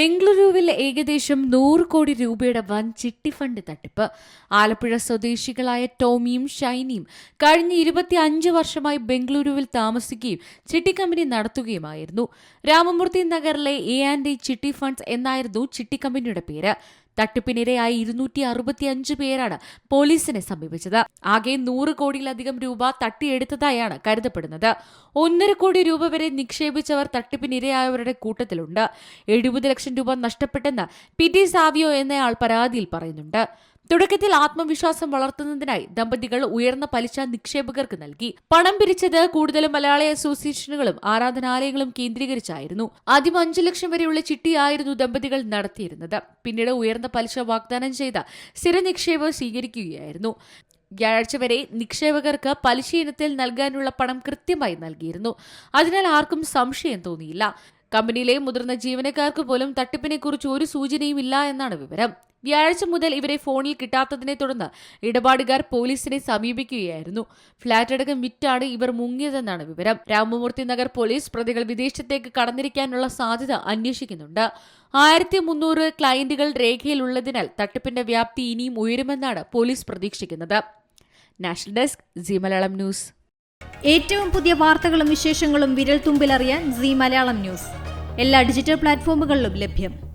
ബംഗളൂരുവിൽ ഏകദേശം നൂറ് കോടി രൂപയുടെ വൻ ചിട്ടി ഫണ്ട് തട്ടിപ്പ്. ആലപ്പുഴ സ്വദേശികളായ ടോമിയും ഷൈനിയും കഴിഞ്ഞ ഇരുപത്തി അഞ്ച് വർഷമായി ബംഗളൂരുവിൽ താമസിക്കുകയും ചിട്ടി കമ്പനി നടത്തുകയുമായിരുന്നു. രാമമൂർത്തി നഗറിലെ A and A chitty funds എന്നായിരുന്നു ചിട്ടി കമ്പനിയുടെ പേര്. തട്ടിപ്പിനിരയായി ഇരുന്നൂറ്റി അറുപത്തിയഞ്ച് പേരാണ് പോലീസിനെ സമീപിച്ചത്. ആകെ നൂറ് കോടിയിലധികം രൂപ തട്ടിയെടുത്തതായാണ് കരുതപ്പെടുന്നത്. ഒന്നര കോടി രൂപ വരെ നിക്ഷേപിച്ചവർ തട്ടിപ്പിനിരയായവരുടെ കൂട്ടത്തിലുണ്ട്. എഴുപത് ലക്ഷം രൂപ നഷ്ടപ്പെട്ടെന്ന് പി ടി സാവിയോ എന്നയാൾ പരാതിയിൽ പറയുന്നുണ്ട്. തുടക്കത്തിൽ ആത്മവിശ്വാസം വളർത്തുന്നതിനായി ദമ്പതികൾ ഉയർന്ന പലിശ നിക്ഷേപകർക്ക് നൽകി. പണം പിരിച്ചത് കൂടുതലും മലയാളി അസോസിയേഷനുകളും ആരാധനാലയങ്ങളും കേന്ദ്രീകരിച്ചായിരുന്നു. ആദ്യം അഞ്ചു ലക്ഷം വരെയുള്ള ചിട്ടിയായിരുന്നു ദമ്പതികൾ നടത്തിയിരുന്നത്. പിന്നീട് ഉയർന്ന പലിശ വാഗ്ദാനം ചെയ്ത സ്ഥിര നിക്ഷേപം സ്വീകരിക്കുകയായിരുന്നു. വ്യാഴാഴ്ച വരെ നിക്ഷേപകർക്ക് പലിശ ഇനത്തിൽ നൽകാനുള്ള പണം കൃത്യമായി നൽകിയിരുന്നു. അതിനാൽ ആർക്കും സംശയം തോന്നിയില്ല. കമ്പനിയിലെ മുതിർന്ന ജീവനക്കാർക്ക് പോലും തട്ടിപ്പിനെക്കുറിച്ച് ഒരു സൂചനയും ഇല്ല എന്നാണ് വിവരം. വ്യാഴാഴ്ച മുതൽ ഇവരെ ഫോണിൽ കിട്ടാത്തതിനെ തുടർന്ന് ഇടപാടുകാർ പോലീസിനെ സമീപിക്കുകയായിരുന്നു. ഫ്ളാറ്റ് അടക്കം വിറ്റാണ് ഇവർ മുങ്ങിയതെന്നാണ് വിവരം. രാമമൂർത്തി നഗർ പോലീസ് പ്രതികൾ വിദേശത്തേക്ക് കടന്നിരിക്കാനുള്ള സാധ്യത അന്വേഷിക്കുന്നുണ്ട്. ആയിരത്തി മുന്നൂറ് ക്ലയന്റുകൾ രേഖയിലുള്ളതിനാൽ തട്ടിപ്പിന്റെ വ്യാപ്തി ഇനിയും ഉയരുമെന്നാണ് പോലീസ് പ്രതീക്ഷിക്കുന്നത്. National desk Zee Malayalam news. ഏറ്റവും പുതിയ വാർത്തകളും വിശേഷങ്ങളും വിരൽ തുമ്പിലറിയാൻ സി മലയാളം ന്യൂസ്. എല്ലാ ഡിജിറ്റൽ പ്ലാറ്റ്ഫോമുകളിലും ലഭ്യം.